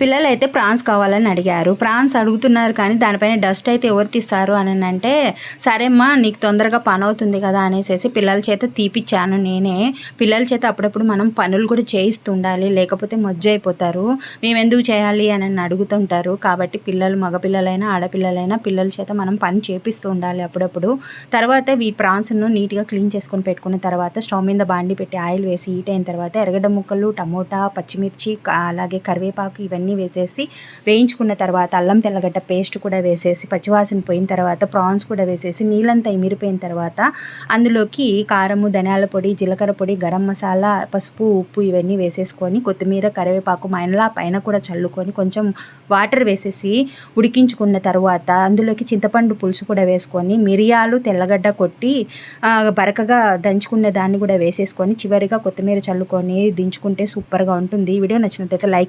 పిల్లలు అయితే ప్రాన్స్ కావాలని అడిగారు. ప్రాన్స్ అడుగుతున్నారు కానీ దానిపైన డస్ట్ అయితే ఎవరు తీస్తారు అని అంటే సరేమ్మా నీకు తొందరగా పని అవుతుంది కదా అనేసి పిల్లల చేత తీపిచ్చాను నేనే. పిల్లల చేత అప్పుడప్పుడు మనం పనులు కూడా చేయిస్తుండాలి లేకపోతే మజ్జ అయిపోతారు మేము ఎందుకు చేయాలి అని అడుగుతుంటారు. కాబట్టి పిల్లలు మగపిల్లలైనా ఆడపిల్లలైనా పిల్లల చేత మనం పని చేపిస్తూ ఉండాలి అప్పుడప్పుడు. తర్వాత ఈ ప్రాన్స్ను నీట్గా క్లీన్ చేసుకొని పెట్టుకున్న తర్వాత స్టవ్ మీద బాండి పెట్టి ఆయిల్ వేసి హీట్ అయిన తర్వాత ఎరగడ్డ ముక్కలు టమోటా పచ్చిమిర్చి అలాగే కరివేపాకు ఇవన్నీ వేసేసి వేయించుకున్న తర్వాత అల్లం తెల్లగడ్డ పేస్ట్ కూడా వేసేసి పచ్చివాసన పోయిన తర్వాత ప్రాన్స్ కూడా వేసేసి నీళ్ళంతా ఇమిరిపోయిన తర్వాత అందులోకి కారము ధనియాల పొడి జీలకర్ర పొడి గరం మసాలా పసుపు ఉప్పు ఇవన్నీ వేసేసుకొని కొత్తిమీర కరివేపాకు మైనలా పైన కూడా చల్లుకొని కొంచెం వాటర్ వేసేసి ఉడికించుకున్న తర్వాత అందులోకి చింతపండు పులుసు కూడా వేసుకొని మిరియాలు తెల్లగడ్డ కొట్టి బరకగా దంచుకున్న దాన్ని కూడా వేసేసుకొని చివరిగా కొత్తిమీర చల్లుకొని దించుకుంటే సూపర్గా ఉంటుంది. ఈ వీడియో నచ్చినట్లయితే లైక్